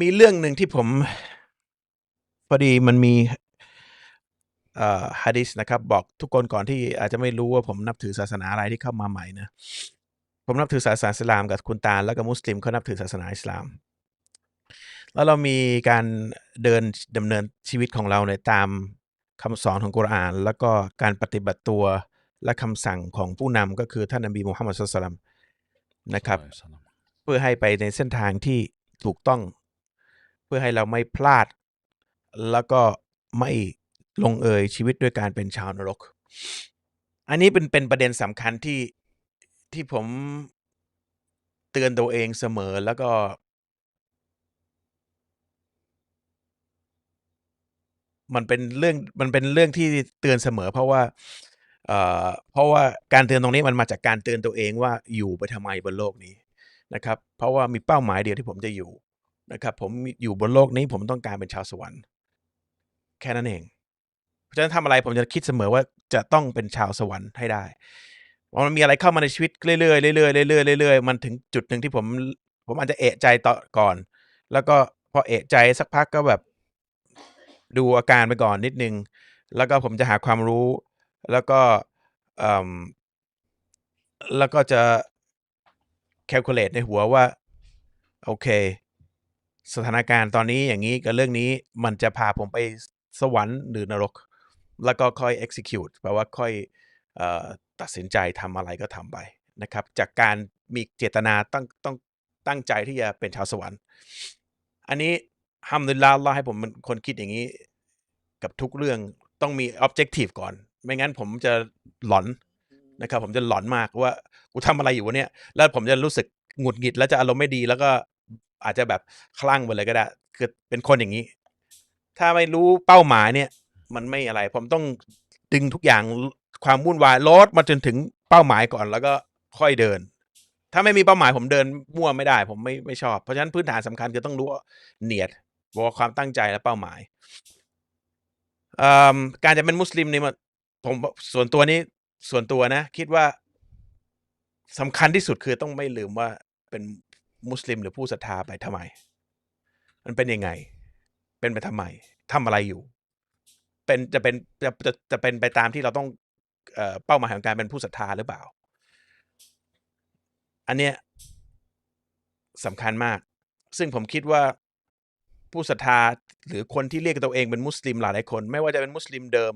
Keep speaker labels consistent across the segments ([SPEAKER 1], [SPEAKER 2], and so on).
[SPEAKER 1] มีเรื่องหนึ่งที่ผมพอดีมันมีฮะดิษนะครับ บอกทุกคนก่อนที่อาจจะไม่รู้ว่าผมนับถือศาสนาอะไรที่เข้ามาใหม่นะผมนับถือศาสนาอิสลามกับคุณตาแล้วก็มุสลิมเขานับถือศาสนาอิสลาม แล้วเรามีการเดินดำเนินชีวิตของเราในยตามคำสอนของกุรอาน แล้วก็การปฏิบัติตัวและคำสั่งของผู้นำก็คือท่านนบีมุฮัมมัดสุลตัมนะครับ พื่อให้ไปในเส้นทางที่ถูกต้อง เพื่อให้เราไม่พลาด แล้วก็ไม่ลงเอยชีวิตด้วยการเป็นชาวนรก อันนี้เป็นเป็นประเด็นสำคัญที่ที่ผมเตือนตัวเองเสมอแล้วก็ มันเป็นเรื่องมันเป็นเรื่องที่เตือนเสมอ เพราะว่าเอ่อเพราะว่าการเตือนตรงนี้มันมาจากการเตือนตัวเองว่าอยู่ไปทำไมบนโลกนี้ นะครับ เพราะว่ามีเป้าหมายเดียวที่ผมจะอยู่นะครับ ผมอยู่บนโลกนี้ผมต้องการเป็นชาวสวรรค์แค่นั้นเองเพราะฉะนั้นทำอะไรผมจะคิดเสมอว่าจะต้องเป็นชาวสวรรค์ให้ได้พอมันมีอะไรเข้ามาในชีวิตเรื่อยๆเรื่อยๆเรื่อยๆเรื่อยๆมันถึงจุดหนึ่งที่ผม ผมอาจจะเอะใจต่อก่อน แล้วก็พอเอะใจสักพักก็แบบ ดูอาการไปก่อนนิดนึง แล้วก็ผมจะหาความรู้ แล้วก็แล้วก็จะ calculate ในหัวว่า โอเค สถานการณ์ตอนนี้อย่างนี้กับเรื่องนี้มันจะพาผมไปสวรรค์หรือนรก แล้วก็ค่อย execute แปลว่าค่อยอตัดสินใจทำอะไรก็ทำไปนะครับ จากการมีเจตนาตั้งต้องตั้งใจที่จะเป็นชาวสวรรค์ อันนี้ฮัมดุลิลาลลอฮ์ให้ผมเป็นคนคิดอย่างนี้ กับทุกเรื่องต้องมี objective ก่อน ไม่งั้นผมจะหลอน นะครับผมจะหลอนมากว่ากูทำอะไรอยู่วะเนี่ยแล้วผมจะรู้สึกหงุดหงิด แล้วจะอารมณ์ไม่ดี แล้วก็อาจจะแบบคลั่งไปเลยก็ได้คือเป็นคนอย่างนี้ ถ้าไม่รู้เป้าหมายเนี่ย มันไม่อะไร ผมต้องดึงทุกอย่างความวุ่นวายลดมาจนถึงเป้าหมายก่อน แล้วก็ค่อยเดิน ถ้าไม่มีเป้าหมายผมเดินมั่วไม่ได้ ผมไม่ไม่ชอบ เพราะฉะนั้นพื้นฐานสำคัญคือต้องรู้เนียดบอกว่าความตั้งใจและเป้าหมายการจะเป็นมุสลิมเนี่ยมันผมส่วนตัวนี้ ส่วนตัวนะ คิดว่าสำคัญที่สุดคือต้องไม่ลืมว่าเป็นมุสลิมหรือผู้ศรัทธาไปทำไม มันเป็นยังไง เป็นไปทำไมทำอะไรอยู่ เป็นจะเป็นจะจะจะเป็นไปตามที่เราต้องเอ่อเป้าหมายของการเป็นผู้ศรัทธาหรือเปล่า อันเนี้ยสำคัญมาก ซึ่งผมคิดว่าผู้ศรัทธาหรือคนที่เรียกตัวเองเป็นมุสลิมหลายๆคน ไม่ว่าจะเป็นมุสลิมเดิม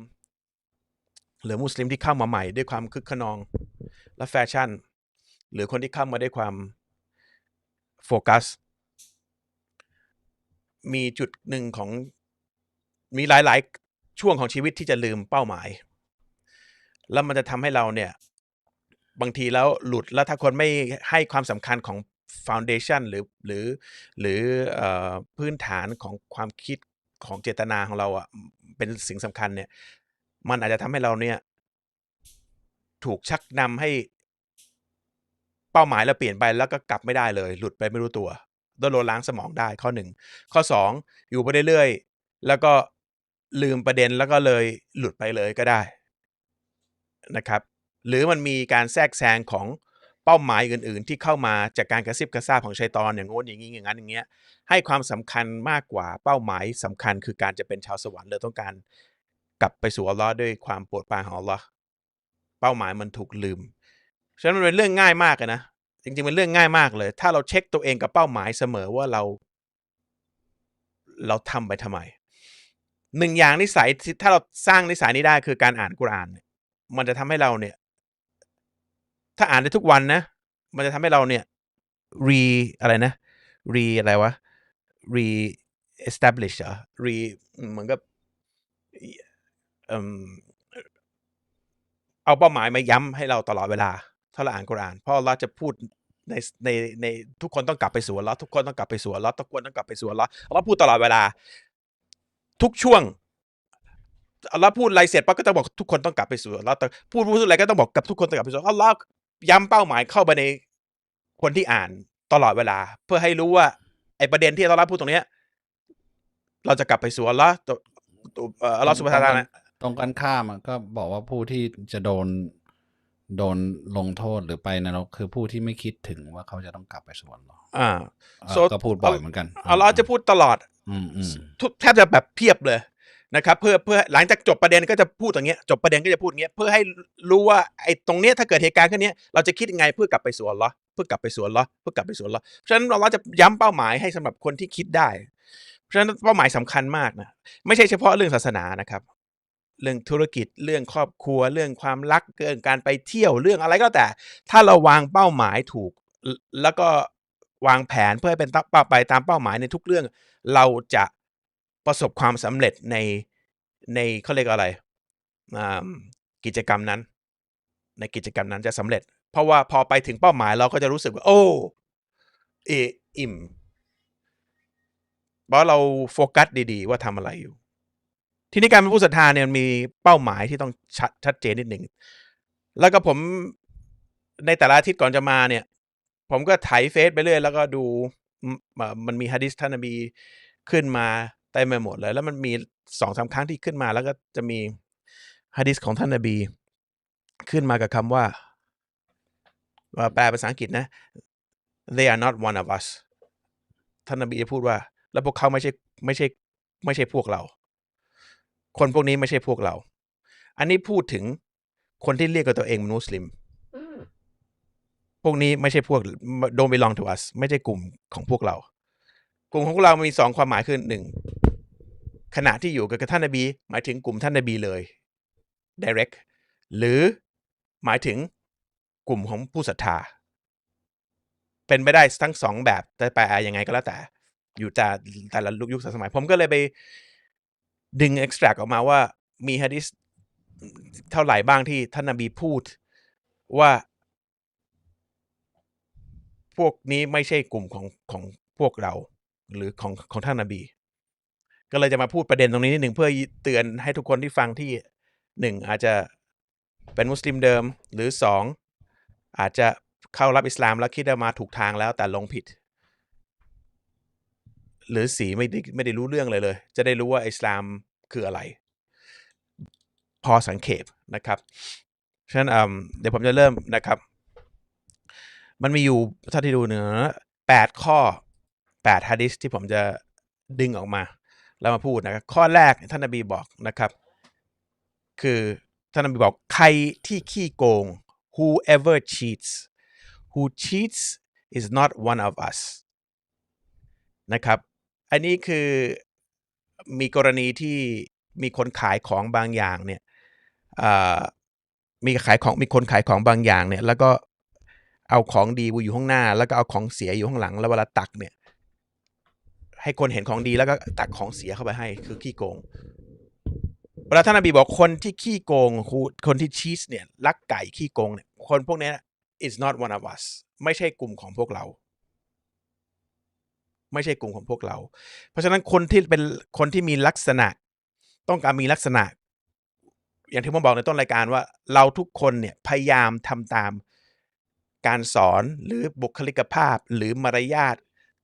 [SPEAKER 1] หรือมุสลิมที่เข้ามาใหม่ด้วยความคึกขนองและแฟชั่น หรือคนที่เข้ามาด้วยความโฟกัส มีจุดหนึ่งของมีหลาย ๆ ช่วงของชีวิตที่จะลืมเป้าหมาย แล้วมันจะทำให้เราเนี่ย บางทีแล้วหลุดแล้วถ้าคนไม่ให้ความสำคัญของฟ u n เดชันหรือหรือหรืออพื้นฐานของความคิดของเจตนาของเราอะเป็นสิ่งสำคัญเนี่ย มันอาจจะทำให้เราเนี่ย ถูกชักนำให้เป้าหมายเราเปลี่ยนไปแล้วก็กลับไม่ได้เลย หลุดไปไม่รู้ตัวโดนโลล้างสมองได้ข้อหนึ่งข้อสองอยู่ไปเรื่อยๆแล้วก็ลืมประเด็นแล้วก็เลยหลุดไปเลยก็ได้นะครับ หรือมันมีการแทรกแซงของเป้าหมายอื่น ๆ ที่เข้ามาจากการกระซิบกระซาบของชัยตอนอย่างโน้นอย่างนี้อย่างนั้นอย่างเงี้ยให้ความสำคัญมากกว่าเป้าหมายสำคัญคือการจะเป็นชาวสวรรค์เลยต้องการ กลับไปสู่อัลลอฮ์ด้วยความปรดปานของอัลลอฮ์เป้าหมายมันถูกลืม ฉะนั้นมันเป็นเรื่องง่ายมากเลยนะ จริงๆเป็นเรื่องง่ายมากเลย ถ้าเราเช็คตัวเองกับเป้าหมายเสมอว่าเรา เราทำไปทำไมหนึ่งอย่างนิสัยถ้าเราสร้างนิสัยนี้ได้คือการอ่านกุรานเนี่ยมันจะทำให้เราเนี่ย ถ้าอ่านได้ทุกวันนะ มันจะทำให้เราเนี่ย re อะไรนะ re อะไรวะ re establish เหรอ re เหมือนกับ เอ่มเอาเป้าหมายมาย้ำให้เราตลอดเวลาถ้าเราอ่านกุรอานเพราะเราจะพูดในในในทุกคนต้องกลับไปสู่อัลเลาะห์ทุกคนต้องกลับไปสู่อัลเลาะห์ทุกคนต้องกลับไปสู่อัลเลาะห์เราพูดตลอดเวลา ทุกช่วงอัลเลาะห์พูดอะไรเสร็จปั๊บก็ต้องบอกทุกคนต้องกลับไปสู่อัลเลาะห์แต่พูดพูดอะไรก็ต้องบอกกับทุกคนต้องกลับไปสู่อัลเลาะห์ย้ำเป้าหมายเข้าไปในคนที่อ่านตลอดเวลา เพื่อให้รู้ว่า ไอ้ประเด็นที่อัลเลาะห์พูดตรงเนี้ย เราจะกลับไปสู่อัลเลาะห์ตัวตัวเอ่ออัลเลาะห์สุบฮานะฮูวะ ตะอาลา
[SPEAKER 2] ตรงกันข้ามอะก็บอกว่าผู้ที่จะโดนโดนลงโทษหรือไปนรกคือผู้ที่ไม่คิดถึงว่าเขาจะต้องกลับไปสวรรค์หรอ
[SPEAKER 1] อ่า
[SPEAKER 2] อ่า
[SPEAKER 1] So
[SPEAKER 2] ก็พูดบ่อยเหมือนกัน
[SPEAKER 1] อัลลอฮ์จะพูดตลอด
[SPEAKER 2] อืมอืม
[SPEAKER 1] ทุกแทบจะแบบเพียบเลยนะครับ เพื่อเพื่อหลังจากจบประเด็นก็จะพูดอย่างเงี้ยจบประเด็นก็จะพูดอย่างเงี้ยเพื่อให้รู้ว่าไอ้ตรงเนี้ยถ้าเกิดเหตุการณ์แค่เนี้ยเราจะคิดยังไงเพื่อกลับไปสู่อัลลอฮ์เพื่อกลับไปสู่อัลลอฮ์เพื่อกลับไปสู่อัลลอฮ์เพราะฉะนั้นเราจะย้ำเป้าหมายให้สำหรับคนที่คิดได้ เพราะฉะนั้นเป้าหมายสำคัญมากนะไม่ใช่เฉพาะเรื่องศาสนานะครับ เรื่องธุรกิจ เรื่องครอบครัว เรื่องความรักเรื่องการไปเที่ยวเรื่องอะไรก็แต่ ถ้าเราวางเป้าหมายถูก แล้วก็วางแผนเพื่อให้เป็นเป้าไปตามเป้าหมายในทุกเรื่อง เราจะประสบความสำเร็จในในเขาเรียกอะไรกิจกรรมนั้น ในกิจกรรมนั้นจะสำเร็จ เพราะว่าพอไปถึงเป้าหมายเราก็จะรู้สึกว่า โอ้เออิ่มเพราะเราโฟกัสดี ๆ ว่าทำอะไรอยู่ ทีนี้การเป็นผู้ศรัทธาเนี่ยมันมีเป้าหมายที่ต้องชัดชัดเจนนิดหนึ่ง แล้วก็ผมในแต่ละอาทิตย์ก่อนจะมาเนี่ย ผมก็ไถเฟซไปเรื่อยแล้วก็ดูม,มันมีฮะดิษท่านนบีขึ้นมาเต็มไปหมดเลย แล้วมันมีสองสามครั้งที่ขึ้นมา แล้วก็จะมีฮะดิษของท่านนบี ขึ้นมากับคำว่าว่าแปลภาษาอังกฤษนะ they are not one of us ท่านนบีจะพูดว่า แล้วพวกเขาไม่ใช่ไม่ใช่ไม่ใช่พวกเรา คนพวกนี้ไม่ใช่พวกเรา อันนี้พูดถึงคนที่เรียกกับตัวเองเป็นมุสลิม พวกนี้ไม่ใช่พวก don't belong to us ไม่ใช่กลุ่มของพวกเรา กลุ่มของพวกเรามีสองความหมายคือหนึ่งขณะที่อยู่กับท่านนบี หมายถึงกลุ่มท่านนบีเลย direct หรือหมายถึงกลุ่มของผู้ศรัทธา เป็นไปได้ทั้งสองแบบแต่แปลยังไงก็แล้วแต่ อยู่แต่แต่ละยุคสมัย ผมก็เลยไป ดึง extract ออกมาว่ามีฮะดิษเท่าไหร่บ้างที่ท่านนบีพูดว่า พวกนี้ไม่ใช่กลุ่มของของพวกเรา หรือของของท่านนบี ก็เลยจะมาพูดประเด็นตรงนี้นิดหนึ่งเพื่อเตือนให้ทุกคนที่ฟังที่หนึ่งอาจจะเป็นมุสลิมเดิมหรือสองอาจจะเข้ารับอิสลามแล้วคิดว่ามาถูกทางแล้วแต่ลงผิด หรือสีไม่ได้ไม่ได้รู้เรื่องเลยเลย จะได้รู้ว่าอิสลามคืออะไร พอสังเขปนะครับฉะนั้นเดี๋ยวผมจะเริ่มนะครับ มันมีอยู่ถ้าที่ดูเนื้อแปดข้อแปดฮะดิษที่ผมจะดึงออกมา แล้วมาพูดนะครับ ข้อแรกท่านนบีบอกนะครับ คือท่านนบีบอกใครที่ขี้โกง whoever cheats who cheats is not one of us นะครับ อันนี้คือมีกรณีที่มีคนขายของบางอย่างเนี่ยมีขายของมีคนขายของบางอย่างเนี่ย แล้วก็เอาของดีอยู่ข้างหน้า แล้วก็เอาของเสียอยู่ข้างหลัง แล้วเวลาตักเนี่ย ให้คนเห็นของดีแล้วก็ตักของเสียเข้าไปให้ คือขี้โกงเวลาท่านนบีบอกคนที่ขี้โกงคือคนที่ชีสเนี่ยลักไก่ขี้โกงเนี่ยคนพวกนี้ is not one of us ไม่ใช่กลุ่มของพวกเรา ไม่ใช่กลุ่มของพวกเรา เพราะฉะนั้นคนที่เป็นคนที่มีลักษณะ ต้องการมีลักษณะ อย่างที่ผมบอกในต้นรายการว่า เราทุกคนเนี่ยพยายามทำตามการสอนหรือบุคลิกภาพหรือมารยาท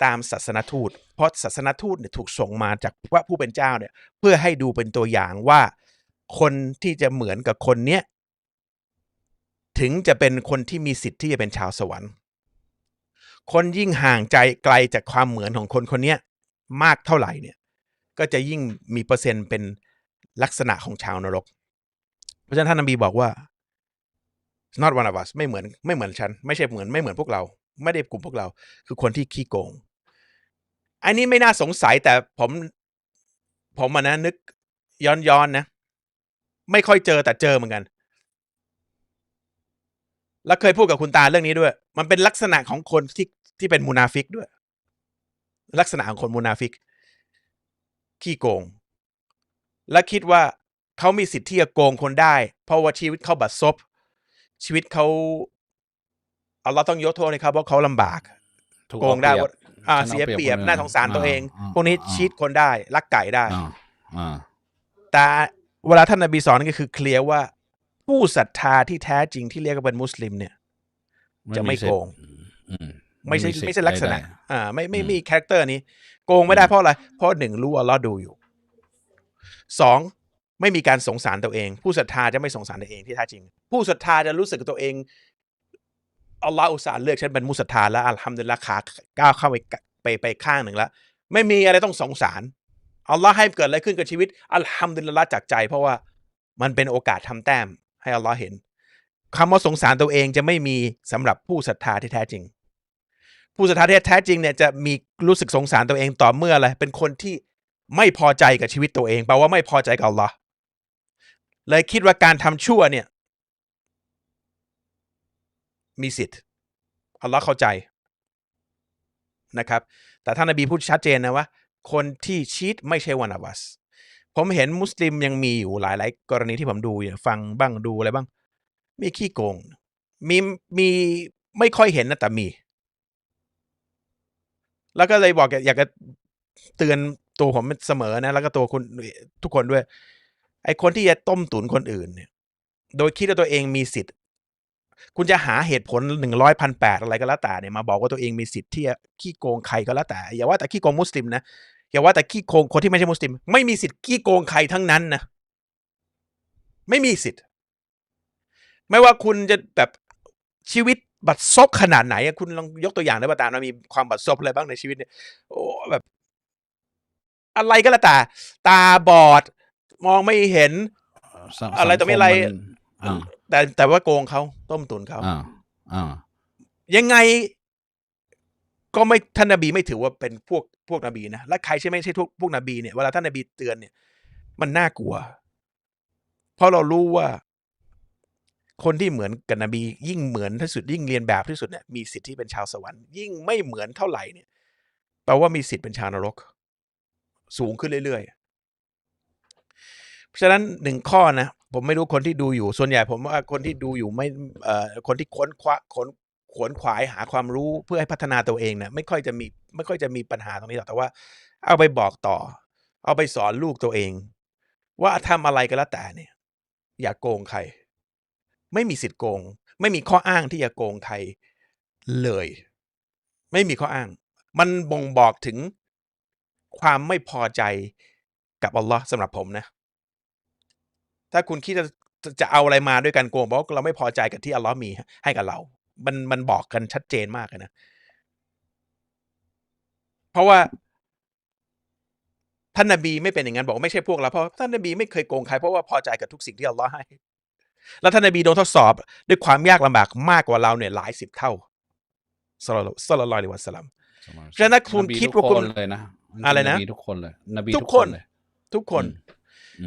[SPEAKER 1] ตามศาสนทูต เพราะศาสนทูตเนี่ยถูกส่งมาจากว่าผู้เป็นเจ้าเนี่ย เพื่อให้ดูเป็นตัวอย่างว่าคนที่จะเหมือนกับคนเนี้ยถึงจะเป็นคนที่มีสิทธิ์ที่จะเป็นชาวสวรรค์ คนยิ่งห่างใจไกลจากความเหมือนของคนคนนี้มากเท่าไหร่เนี่ย ก็จะยิ่งมีเปอร์เซ็นต์เป็นลักษณะของชาวนรก เพราะฉะนั้นท่านนบีบอกว่า not one of us ไม่เหมือนไม่เหมือนฉัน ไม่ใช่เหมือนไม่เหมือนพวกเรา ไม่ได้กลุ่มพวกเรา คือคนที่ขี้โกง อันนี้ไม่น่าสงสัยแต่ผม ผมอะนะนึกย้อนย้อนนะ ไม่ค่อยเจอแต่เจอเหมือนกัน แล้วเคยพูดกับคุณตาเรื่องนี้ด้วย มันเป็นลักษณะของคนที่ที่เป็นมูนาฟิกด้วย ลักษณะของคนมูนาฟิก ขี้โกง และคิดว่าเขามีสิทธิ์ที่จะโกงคนได้ เพราะว่าชีวิตเขาบัดซบชีวิตเขาเอาเราต้องยกโทษให้เขาเพราะเขาลำบาก
[SPEAKER 2] ถูก
[SPEAKER 1] โกงได้
[SPEAKER 2] เอาเปรียบ
[SPEAKER 1] ว่าอ่า
[SPEAKER 2] ฉันเอา
[SPEAKER 1] เสีย
[SPEAKER 2] เปรียบ
[SPEAKER 1] เปรียบ
[SPEAKER 2] คนอื่น
[SPEAKER 1] น่าสงสารตัวเอง
[SPEAKER 2] อ่า
[SPEAKER 1] พวกนี้
[SPEAKER 2] อ่า
[SPEAKER 1] ชีตคนได้ลักไก่ได้
[SPEAKER 2] อ่าอ่า
[SPEAKER 1] แต่เวลาท่านนบีสอนก็คือเคลียร์ว่า ผู้ศรัทธาที่แท้จริงที่เรียกว่าเป็นมุสลิมเนี่ย จะไม่
[SPEAKER 2] สิทธิ์
[SPEAKER 1] โกง
[SPEAKER 2] อืม
[SPEAKER 1] ไม่ใช่
[SPEAKER 2] สิทธิ์
[SPEAKER 1] ไม่ใช่ลักษณะ
[SPEAKER 2] ใด
[SPEAKER 1] อ่า ไม่ไม่
[SPEAKER 2] อืม
[SPEAKER 1] มีคาแรคเตอร์นี้ โกงไม่ได้เพราะอะไร เพราะหนึ่งรู้ว่าเราดูอยู่สองไม่มีการสงสารตัวเอง ผู้ศรัทธาจะไม่สงสารตัวเองที่แท้จริง ผู้ศรัทธาจะรู้สึกตัวเองอัลลอฮ์อุตส่าห์เลือกฉันเป็นมุสลิมแล้วอัลฮัมดุลิลละขาก้าวเข้าไปไปไปข้างหนึ่งแล้วไม่มีอะไรต้องสงสารอัลลอฮ์ให้เกิดอะไรขึ้นกับชีวิตอัลฮัมดุลิลละจากใจ เพราะว่ามันเป็นโอกาสทำแต้ม ให้อัลลอฮ์เห็นคำว่าสงสารตัวเองจะไม่มีสำหรับผู้ศรัทธาที่แท้จริง ผู้ศรัทธาที่แท้จริงเนี่ยจะมีรู้สึกสงสารตัวเองต่อเมื่ออะไรเป็นคนที่ไม่พอใจกับชีวิตตัวเองแปลว่าไม่พอใจกับอัลลอฮ์เลยคิดว่าการทำชั่วเนี่ย มีสิทธิ์อัลลอฮ์เข้าใจนะครับ แต่ท่านนบีพูดชัดเจนนะว่า คนที่ชีตไม่ใช่วันอวัส ผมเห็นมุสลิมยังมีอยู่หลาย ๆ กรณีที่ผมดูอย่างฟังบ้างดูอะไรบ้าง มีขี้โกง มีมีไม่ค่อยเห็นนะแต่มี แล้วก็เลยบอกอยากจะเตือนตัวผมเสมอนะ แล้วก็ตัวคุณทุกคนด้วย ไอ้คนที่จะต้มตุ๋นคนอื่นเนี่ย โดยคิดว่าตัวเองมีสิทธิ์ คุณจะหาเหตุผลหนึ่งร้อยพันแปดอะไรก็แล้วแต่เนี่ยมาบอกว่าตัวเองมีสิทธิ์ที่จะขี้โกงใครก็แล้วแต่อย่าว่าแต่ขี้โกงมุสลิมนะ อย่าว่าแต่ขี้โกงคนที่ไม่ใช่มุสลิม ไม่มีสิทธิ์ขี้โกงใครทั้งนั้นนะ ไม่มีสิทธิ์ ไม่ว่าคุณจะแบบชีวิตบัดซบขนาดไหนอะคุณลองยกตัวอย่างได้ป่ะตามมันมีความบัดซบอะไรบ้างในชีวิตเนี่ยโอ้แบบ อะไรก็แล้วแต่ตาบอด มองไม่เห็น
[SPEAKER 2] สัง
[SPEAKER 1] อะไรต่อไม่อะไร
[SPEAKER 2] สังคมันอ่า
[SPEAKER 1] แต่แต่ว่าโกงเขาต้มตุนเขา
[SPEAKER 2] อ่าอ่า
[SPEAKER 1] ยังไง ก็ไม่ท่านนบีไม่ถือว่าเป็นพวกพวกนบีนะและใครใช่ไม่ใช่พวกพวกนบีเนี่ยเวลาท่านนบีเตือนเนี่ย มันน่ากลัว เพราะเรารู้ว่าคนที่เหมือนกับนบี ยิ่งเหมือนที่สุดยิ่งเรียนแบบที่สุดเนี่ยมีสิทธิ์ที่เป็นชาวสวรรค์ยิ่งไม่เหมือนเท่าไหร่เนี่ยแปลว่ามีสิทธิ์เป็นชาวนรก สูงขึ้นเรื่อยๆเพราะฉะนั้นหนึ่งข้อนะผมไม่รู้คนที่ดูอยู่ส่วนใหญ่ ผมว่าคนที่ดูอยู่ไม่เอ่อคนที่ค้นคว้าค้น ขวนขวายหาความรู้เพื่อให้พัฒนาตัวเองเนี่ยไม่ค่อยจะมีไม่ค่อยจะมีปัญหาตรงนี้หรอกแต่ว่า เอาไปบอกต่อ เอาไปสอนลูกตัวเอง ว่าทำอะไรก็แล้วแต่เนี่ย อย่าโกงใคร ไม่มีสิทธิ์โกง ไม่มีข้ออ้างที่จะโกงใครเลย ไม่มีข้ออ้าง มันบ่งบอกถึงความไม่พอใจกับอัลลอฮ์สำหรับผมนะ ถ้าคุณคิดจะจะเอาอะไรมาด้วยการโกงบอกว่าเราไม่พอใจกับที่อัลลอฮ์มีให้กับเรา มันมันบอกกันชัดเจนมากเลยนะเพราะว่าท่านนบีไม่เป็นอย่างนั้นบอกว่าไม่ใช่พวกเราเพราะท่านนบีไม่เคยโกงใครเพราะว่าพอใจกับทุกสิ่งที่อัลลอฮ์ให้ แล้วท่านนบีโดนทดสอบด้วยความยากลำบากมากกว่าเราเนี่ยหลายสิบเท่าสลลัลลอฮุอะลัยฮิวะสัลลัมเพราะฉะนั้นคุณ
[SPEAKER 2] นบี
[SPEAKER 1] คิด
[SPEAKER 2] ทุก
[SPEAKER 1] ว่าคุณ
[SPEAKER 2] คนเลยนะ
[SPEAKER 1] อะไรนะ
[SPEAKER 2] นบีทุกคนเลยนบี
[SPEAKER 1] ทุ
[SPEAKER 2] ทุ
[SPEAKER 1] ก
[SPEAKER 2] ก
[SPEAKER 1] ค
[SPEAKER 2] คนนเลย
[SPEAKER 1] ทุกคน
[SPEAKER 2] อืม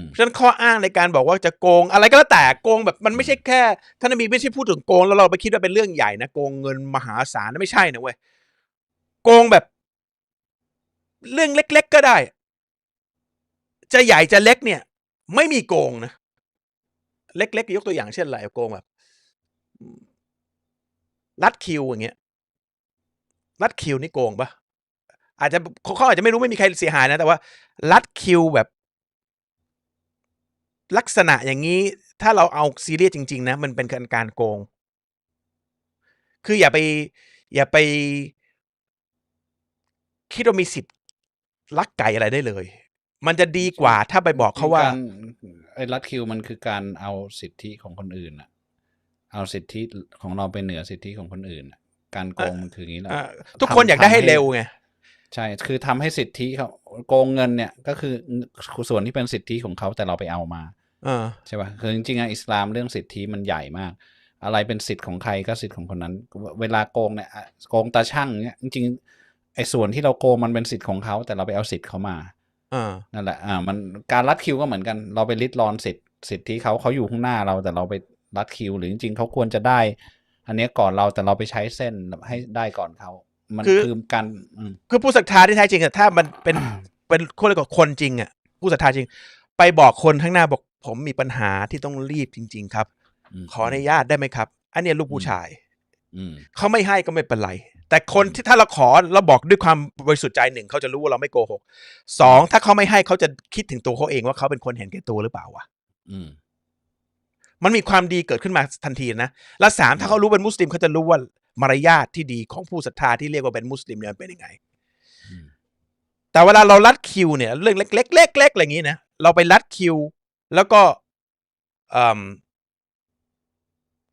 [SPEAKER 1] เพราะฉะนั้นข้ออ้างในการบอกว่าจะโกง อะไรก็แล้วแต่โกงแบบมันไม่ใช่แค่ท่านนบีไม่ใช่พูดถึงโกงแล้วเราไปคิดว่าเป็นเรื่องใหญ่นะโกงเงินมหาศาลนะไม่ใช่นะเว้ยโกงแบบ เรื่องเล็ก ๆก็ได้ จะใหญ่จะเล็กเนี่ย ไม่มีโกงนะเล็กๆยกตัวอย่างเช่นอะไรโกงแบบรัดคิวอย่างเงี้ยรัดคิวนี่โกงปะอาจจะเขาอาจจะไม่รู้ไม่มีใครเสียหายนะ แต่ว่ารัดคิวแบบ ลักษณะอย่างนี้ถ้าเราเอาซีเรียสจริง ๆ นะ มันเป็นการการโกง คืออย่าไป อย่าไป คิดว่ามีสิทธิ์ลักไก่อะไรได้เลย มันจะดีกว่าถ้าไปบอกเขาว่า
[SPEAKER 2] รไอ้รัดคิวมันคือการเอาสิทธิของคนอื่นอะเอาสิทธิของเราไปเหนือสิทธิของคนอื่นอะการโกงมันคืออย่างนี้แหละ
[SPEAKER 1] อ่าทุกคนอยากได้ให้เร็วไง
[SPEAKER 2] ใช่ คือทำให้สิทธิเขาโกงเงินเนี่ย ก็คือส่วนที่เป็นสิทธิของเขาแต่เราไปเอามา
[SPEAKER 1] เออ
[SPEAKER 2] ใช่ป่ะคือจริงๆอะอิสลามเรื่องสิทธิมันใหญ่มาก อะไรเป็นสิทธิ์ของใครก็สิทธิ์ของคนนั้น เวลาโกงเนี่ยอะโกงตาช่างเนี่ยจริงๆไอ้ส่วนที่เราโกงมันเป็นสิทธิ์ของเขาแต่เราไปเอาสิทธิ์เขามา
[SPEAKER 1] อ่า
[SPEAKER 2] นั่นแหละอ่ามันการรัดคิวก็เหมือนกัน เราไปริดรอนสิทธิ์สิทธิเขาเขาอยู่ข้างหน้าเราแต่เราไปรัดคิว หรือจริงๆเขาควรจะได้ อันเนี้ยก่อนเราแต่เราไปใช้เส้นให้ได้ก่อนเขามัน
[SPEAKER 1] คือ
[SPEAKER 2] คือการอืม
[SPEAKER 1] คือผู้ศรัทธาที่แท้จริงอะถ้ามันเป็นเป็นคนเรียกว่าคนจริงอะผู้ศรัทธาจริง ไปบอกคนข้างหน้าบอก ผมมีปัญหาที่ต้องรีบจริง ๆ ครับ
[SPEAKER 2] ม
[SPEAKER 1] ขออนุญาตได้ไหมครับ อันเนี้ยลูกผู้ชาย
[SPEAKER 2] อืม
[SPEAKER 1] เขาไม่ให้ก็ไม่เป็นไร แต่คนที่ถ้าเราขอเราบอกด้วยความบริสุทธิ์ใจหนึ่งเขาจะรู้ว่าเราไม่โกหกสองถ้าเขาไม่ให้เขาจะคิดถึงตัวเขาเองว่าเขาเป็นคนเห็นแก่ตัวหรือเปล่าวะ
[SPEAKER 2] อืม
[SPEAKER 1] มันมีความดีเกิดขึ้นมาทันทีนะและสามถ้าเขารู้เป็นมุสลิมเขาจะรู้ว่ามารยาทที่ดีของผู้ศรัทธาที่เรียกว่าเป็นมุสลิมเนี่ยมันเป็นยังไง
[SPEAKER 2] อืม
[SPEAKER 1] แต่เวลาเราลัดคิวเนี่ย เรื่องเล็กๆเล็กๆอะไรอย่างนี้นะเราไปลัดคิว แล้วก็เอิ่ม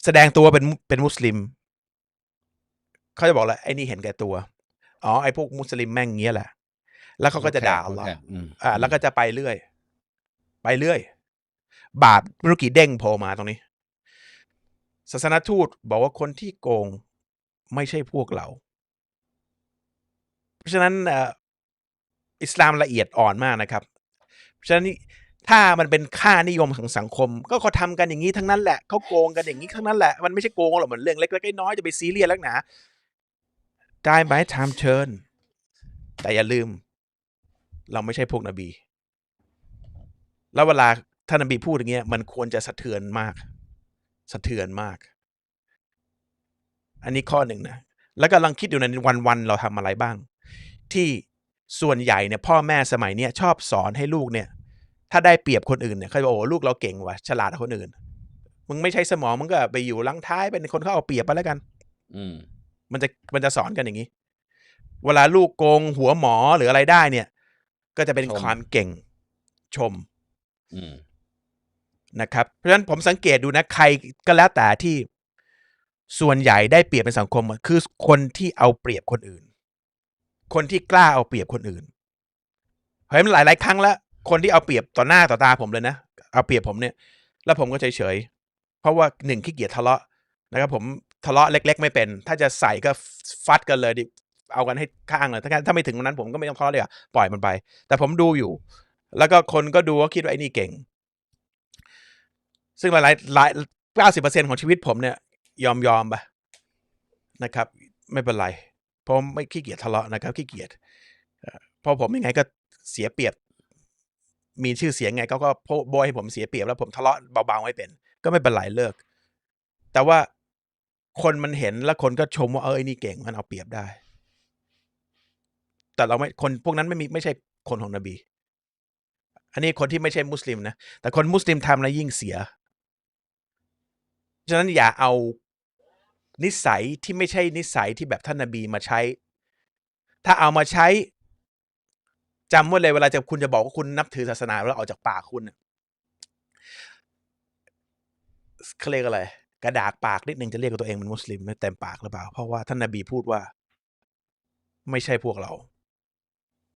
[SPEAKER 1] แสดงตัวเป็นเป็นมุสลิม เขาจะบอกแล้วไอ้นี่เห็นแก่ตัว อ๋อไอ้พวกมุสลิมแม่งเงี้ยแหละ แล้วเขาก็จะด่าอัลลอฮ์
[SPEAKER 2] อืม
[SPEAKER 1] อ่า แล้วก็จะไปเรื่อย ไปเรื่อย บาปไม่รู้กี่เด้งโผล่มาตรงนี้ ศาสนทูตบอกว่าคนที่โกงไม่ใช่พวกเรา เพราะฉะนั้นเอ่ออิสลามละเอียดอ่อนมากนะครับ เพราะฉะนั้นนี่ ถ้ามันเป็นค่านิยมของสังคม ก็เขาทำกันอย่างนี้ทั้งนั้นแหละเขาโกงกันอย่างนี้ทั้งนั้นแหละมันไม่ใช่โกงหรอกเหมือนเรื่องเล็กๆน้อยๆจะไปซีเรียสแล้วหนาได้ไหมไทม์เชิญแต่อย่าลืม เราไม่ใช่พวกนบี แล้วเวลาท่านนบีพูดอย่างเงี้ย มันควรจะสะเทือนมาก สะเทือนมาก อันนี้ข้อหนึ่งนะแล้วก็ลังคิดอยู่ในวันๆเราทำอะไรบ้าง ที่ส่วนใหญ่เนี่ย พ่อแม่สมัยเนี้ยชอบสอนให้ลูกเนี่ย ถ้าได้เปรียบคนอื่นเนี่ยเขาจะบอกโอ้ลูกเราเก่งว่ะฉลาดกว่าคนอื่น มึงไม่ใช้สมองมึงก็ไปอยู่ลังท้ายเป็นคนเขาเอาเปรียบไปแล้วกัน
[SPEAKER 2] อืม
[SPEAKER 1] มันจะมันจะสอนกันอย่างนี้ เวลาลูกโกงหัวหมอหรืออะไรได้เนี่ย ก็จะเป็น
[SPEAKER 2] ชม
[SPEAKER 1] ความเก่งชม
[SPEAKER 2] อืม
[SPEAKER 1] นะครับ เพราะฉะนั้นผมสังเกตดูนะใครก็แล้วแต่ที่ส่วนใหญ่ได้เปรียบในสังคมอะคือคนที่เอาเปรียบคนอื่น คนที่กล้าเอาเปรียบคนอื่นเห็นหลายหลายๆครั้งแล้ว คนที่เอาเปรียบต่อหน้าต่อตาผมเลยนะ เอาเปรียบผมเนี่ย แล้วผมก็เฉยๆเพราะว่าหนึ่งขี้เกียจทะเลาะนะครับผมทะเลาะเล็ก ๆ ไม่เป็น ถ้าจะใส่ก็ฟัดกันเลยดิเอากันให้ข้างเลยถ้าถ้าไม่ถึงวันนั้นผมก็ไม่ต้องทะเลาะเลยอะปล่อยมันไป แต่ผมดูอยู่ แล้วก็คนก็ดูก็คิดว่าไอ้นี่เก่ง ซึ่งหลายๆหลายเก้าสิบเปอร์เซ็นของชีวิตผมเนี่ย ยอมยอมไปนะครับ ไม่เป็นไรเพราะไม่ขี้เกียจทะเลาะนะครับขี้เกียจเอ่อเพราะผมยังไงก็เสียเปรียบ มีชื่อเสียงไงเขาก็โบยให้ผมเสียเปรียบแล้วผมทะเลาะเบาๆไม่เป็น ก็ไม่เป็นไรเลิก แต่ว่าคนมันเห็นแล้วคนก็ชมว่าเออไอ้นี่เก่งมันเอาเปรียบได้ แต่เราไม่คนพวกนั้นไม่มีไม่ใช่คนของนบี อันนี้คนที่ไม่ใช่มุสลิมนะแต่คนมุสลิมทำแล้วยิ่งเสียฉะนั้นอย่าเอานิสัยที่ไม่ใช่นิสัยที่แบบท่านนบีมาใช้ ถ้าเอามาใช้ จำไว้เลยเวลาจะคุณจะบอกว่าคุณนับถือศาสนาแล้วออกจากปากคุณเขาเรียกอะไร กระดากปากนิดนึงจะเรียกตัวเองเป็นมุสลิมไม่เต็มปากหรือเปล่า เพราะว่าท่านนบีพูดว่า ไม่ใช่พวกเรา